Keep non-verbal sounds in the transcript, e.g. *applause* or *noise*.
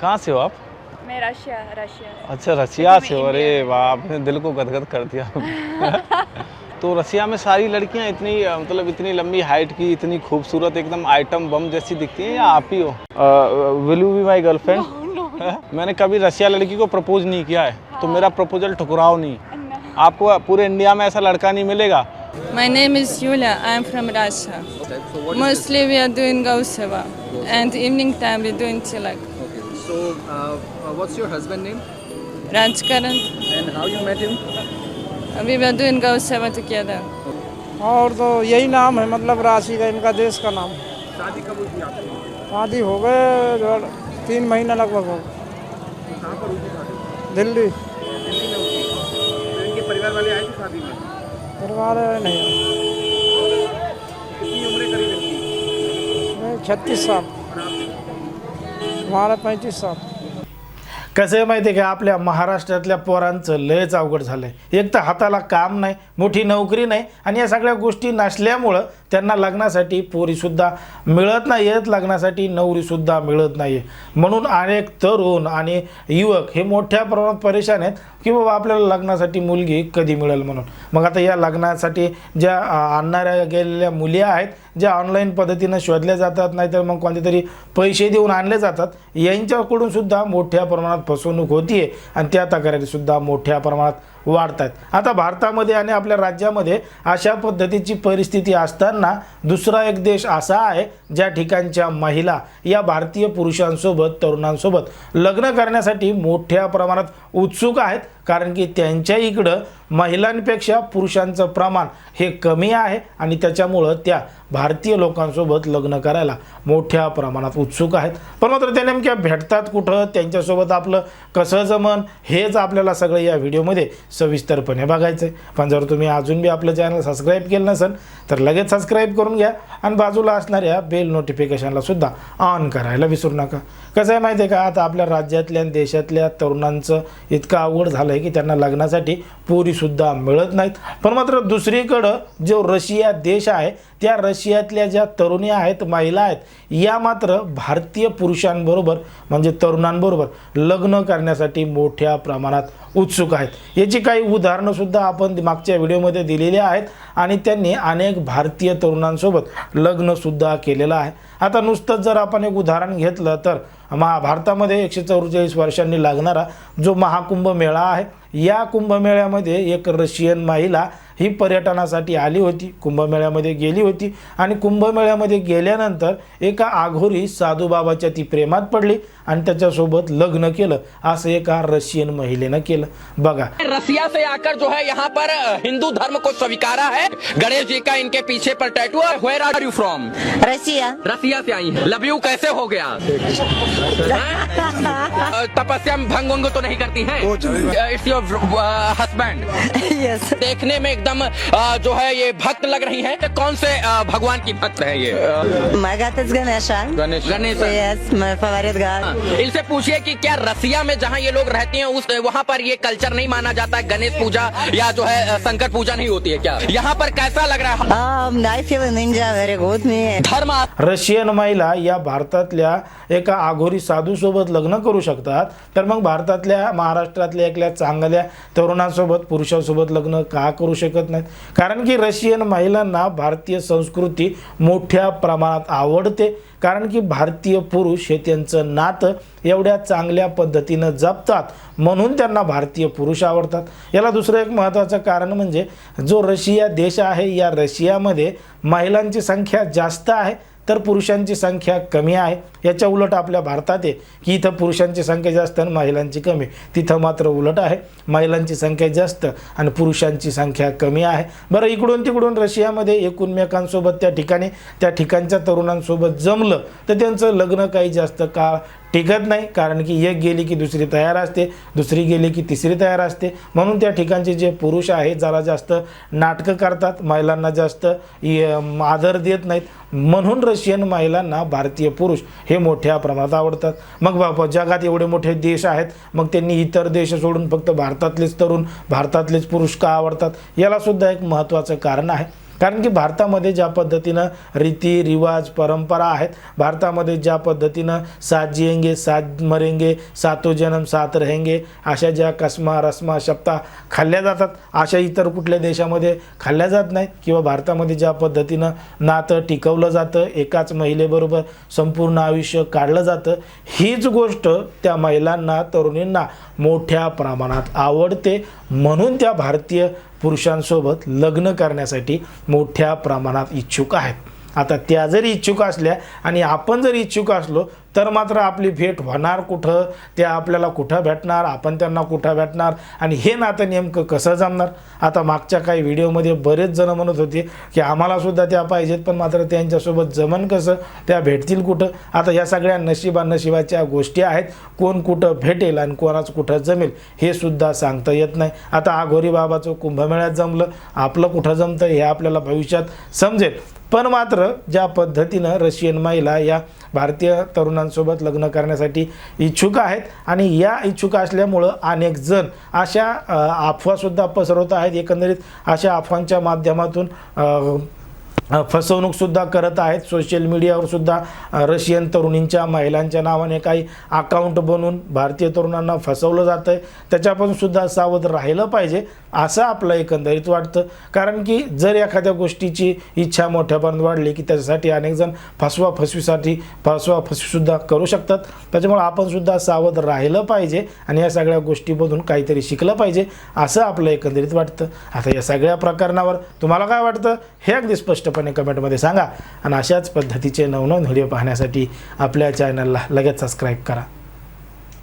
कहाँ से हो आप? मैं रशिया रशिया अच्छा रसिया मैं से हो अरे वाह आपने दिल को गदगद कर दिया। तो रसिया में सारी लड़कियाँ इतनी मतलब इतनी लंबी हाइट की इतनी खूबसूरत एकदम आइटम बम जैसी दिखती हैं या आप ही हो? Will you be my girlfriend मैंने कभी रसिया लड़की को प्रपोज नहीं किया है तो मेरा प्रपोजल ठुकराओ नहीं। आपको पूरे इंडिया में ऐसा लड़का नहीं मिलेगा? My name is Yulia. I am from Russia. Mostly we are doing Gauseva, and evening time we doing Tilak. So, uh, uh, what's your husband name? Rajkaran. and how you met him? We were doing Gauseva together. और तो यही नाम है मतलब राशि का इनका देश का नाम। शादी कब हुई थी आपकी? शादी हो गए जो तीन महीना लगभग हो। कहाँ पर हुई दिल्ली। दिल्ली में हुई तो इनके परिवार वाले आए थे शादी में? परिवार नहीं। कितनी उम्र करीब इनकी? छत्तीस साल। vara para a intuição. कसं आहे माहिती आहे का आपल्या महाराष्ट्रातल्या पोरांचं लयच अवघड झालं आहे एक तर हाताला काम नाही मोठी नोकरी नाही आणि या सगळ्या गोष्टी नसल्यामुळं त्यांना लग्नासाठी पोरीसुद्धा मिळत नाही आहेत लग्नासाठी नवरीसुद्धा मिळत नाही आहे म्हणून अनेक तरुण आणि युवक हे मोठ्या प्रमाणात परेशान आहेत की बाबा आपल्याला लग्नासाठी मुलगी कधी मिळेल म्हणून. मग आता या लग्नासाठी ज्या आणणाऱ्या गेलेल्या मुली आहेत ज्या ऑनलाईन पद्धतीनं शोधल्या जातात नाहीतर मग कोणते तरी पैसे देऊन आणले जातात यांच्याकडूनसुद्धा मोठ्या प्रमाणात फसवणूक होती आहे आणि त्या तक्रारीसुद्धा मोठ्या प्रमाणात वाढत आहेत आता भारतामध्ये आणि आपल्या राज्यामध्ये अशा पद्धतीची परिस्थिती असताना दुसरा एक देश असा आहे ज्या ठिकाणच्या महिला या भारतीय पुरुषांसोबत तरुणांसोबत लग्न करण्यासाठी मोठ्या प्रमाणात उत्सुक आहेत. कारण की त्यांच्या इकडं महिलांपेक्षा पुरुषांचं प्रमाण हे कमी आहे आणि त्याच्यामुळं त्या भारतीय लोकांसोबत लग्न करायला मोठ्या प्रमाणात उत्सुक आहेत. पण मात्र त्या नेमक्या भेटतात कुठं? त्यांच्यासोबत आपलं कसं जमन? हेच आपल्याला सगळं या व्हिडिओमध्ये सविस्तरपणे बघायचं आहे पण जर तुम्ही अजून बी आपलं चॅनल सबस्क्राईब केलं नसेल तर लगेच सबस्क्राईब करून घ्या आणि बाजूला असणाऱ्या बेल नोटिफिकेशनला सुद्धा ऑन करायला विसरू नका. कसं आहे माहिती आहे का? आता आपल्या राज्यातल्या आणि देशातल्या तरुणांचं इतकं आवड झालं आहे की त्यांना लग्नासाठी पोरीसुद्धा मिळत नाहीत. पण मात्र दुसरीकडं जो रशिया देश आहे त्या रशियातल्या ज्या तरुणी आहेत महिला आहेत या मात्र भारतीय पुरुषांबरोबर म्हणजे तरुणांबरोबर लग्न करण्यासाठी मोठ्या प्रमाणात उत्सुक आहेत. याची काही उदाहरणंसुद्धा आपण मागच्या व्हिडिओमध्ये दिलेली आहेत आणि त्यांनी अनेक भारतीय तरुणांसोबत लग्नसुद्धा केलेलं आहे. आता नुसतंच जर आपण एक उदाहरण घेतलं तर महा भारतामध्ये एकशे चौवेचाळीस वर्षांनी लागणारा जो महाकुंभ मेळा आहे या कुंभमेळ्यामध्ये एक रशियन महिला ही पर्यटनासाठी आली होती कुंभमेळ्यामध्ये गेली होती आणि कुंभमेळ्यामध्ये गेल्यानंतर एका आघोरी साधूबाबाच्या ती प्रेमात पडली आणि त्याच्यासोबत लग्न केलं असं एका रशियन महिलेनं केलं. बघा. रशिया से आकर जो है यहाँ पर हिंदू धर्म को स्वीकारा है। गणेश जी का इनके पीछे पर टैटू है। Where are you from Russia. Russia से आई है। लव यू कैसे हो गया? *laughs* तपस्या भंग तो नहीं करती है? इट्स योर हस्बैंड देखने में एकदम अ, जो है ये भक्त लग रही है। कौन से भगवान की भक्त है ये. गणेश गणेश. इनसे पूछिए कि क्या रसिया में जहाँ ये लोग रहते हैं उस वहाँ पर ये कल्चर नहीं माना जाता? है गणेश पूजा या जो है शंकर पूजा नहीं होती है क्या? यहाँ पर कैसा लग रहा है? Um. धर्म रशियन महिला या भारतातल्या एका आघोरी साधूसोबत लग्न करू शकतात. तर मग भारतातल्या महाराष्ट्रातल्या एकल्या चांगल्या तरुणांसोबत पुरुषांसोबत लग्न का करू शकत नाहीत. कारण की रशियन महिलांना भारतीय संस्कृती मोठ्या प्रमाणात आवडते. कारण की भारतीय पुरुष हे त्यांचं नातं एवढ्या चांगल्या पद्धतीनं जपतात. म्हणून त्यांना भारतीय पुरुष आवडतात. याला दुसरं एक महत्त्वाचं कारण म्हणजे जो रशिया देश आहे या रशियामध्ये महिलांची संख्या जास्त आहे. तर पुरुषांची संख्या कमी आहे. याच्या उलट आपल्या भारतात आहे की इथं पुरुषांची संख्या जास्त आणि महिलांची कमी. तिथं मात्र उलट आहे. महिलांची संख्या जास्त आणि पुरुषांची संख्या कमी आहे. बरं इकडून तिकडून रशियामध्ये एकूणमेकांसोबत त्या ठिकाणी त्या ठिकाणच्या तरुणांसोबत जमलं तर त्यांचं लग्न काही जास्त काळ टिकत नाही कारण की एक गेली की दुसरी तयार असते दुसरी गेली की तिसरी तयार असते. म्हणून त्या ठिकाणचे जे पुरुष आहेत जरा जास्त नाटकं करतात महिलांना जास्त आदर देत नाहीत. म्हणून रशियन महिलांना भारतीय पुरुष हे मोठ्या प्रमाणात आवडतात. मग बाबा जगात एवढे मोठे देश आहेत मग त्यांनी इतर देश सोडून फक्त भारतातलेच तरुण भारतातलेच पुरुष का आवडतात? यालासुद्धा एक महत्त्वाचं कारण आहे. कारण की भारतामध्ये ज्या पद्धतीनं रीती रिवाज परंपरा आहेत भारतामध्ये ज्या पद्धतीनं सात जियेंगे सात मरेंगे सातो जन्म सात रहेंगे अशा ज्या कसमा रस्मा शब्दा खाल्ल्या जातात अशा इतर कुठल्या देशामध्ये खाल्ल्या जात नाहीत किंवा भारतामध्ये ज्या पद्धतीनं नातं टिकवलं जातं एकाच महिलेबरोबर संपूर्ण आयुष्य काढलं जातं हीच गोष्ट त्या महिलांना तरुणींना मोठ्या प्रमाणात आवडते. म्हणून त्या भारतीय पुरुषांसोबत लग्न करण्यासाठी मोठ्या प्रमाणात इच्छुक आहेत. आता त्या जरी इच्छुक असल्या आणि आपण जर इच्छुक असलो तर मात्र आपली भेट होणार कुठं? त्या आपल्याला कुठं भेटणार? आपण त्यांना कुठं भेटणार? आणि हे नातं नेमकं कसं जमणार? आता मागच्या काही व्हिडिओमध्ये बरेच जण म्हणत होते की आम्हालासुद्धा त्या पाहिजेत पण मात्र त्यांच्यासोबत जमन कसं? त्या भेटतील कुठं? आता या सगळ्या नशिबा नशिबाच्या गोष्टी आहेत. कोण कुठं भेटेल आणि कोणाच कुठं जमेल हे सुद्धा सांगता येत नाही. आता आघोरी बाबाचं कुंभमेळ्यात जमलं. आपलं कुठं जमतं हे आपल्याला भविष्यात समजेल. पण मात्र ज्या पद्धतीनं रशियन महिला या भारतीय मुलांसोबत लग्न करण्यासाठी इच्छुक आहेत. आणि या इच्छुक असल्यामुळं अनेक जण अशा अफवासुद्धा पसरवत आहेत. एकंदरीत अशा अफवांच्या माध्यमातून फसवणूकसुद्धा करत आहेत. सोशल मीडियावरसुद्धा रशियन तरुणींच्या महिलांच्या नावाने काही अकाउंट बनवून भारतीय तरुणांना फसवलं जातं आहे त्याच्यापासून सुद्धा सावध राहिलं पाहिजे असं आपलं एकंदरीत वाटतं. कारण की जर एखाद्या गोष्टीची इच्छा मोठ्यापर्यंत वाढली की त्याच्यासाठी अनेकजण फसवा फसवीसाठी फसवा फसवीसुद्धा करू शकतात. त्याच्यामुळे आपणसुद्धा सावध राहिलं पाहिजे आणि या सगळ्या गोष्टीमधून काहीतरी शिकलं पाहिजे असं आपलं एकंदरीत वाटतं. आता या सगळ्या प्रकरणावर तुम्हाला काय वाटतं हे अगदी स्पष्टपणे कमेंटमध्ये सांगा. आणि अशाच पद्धतीचे नवनवीन व्हिडिओ पाहण्यासाठी आपल्या चॅनलला लगेच सबस्क्राईब करा.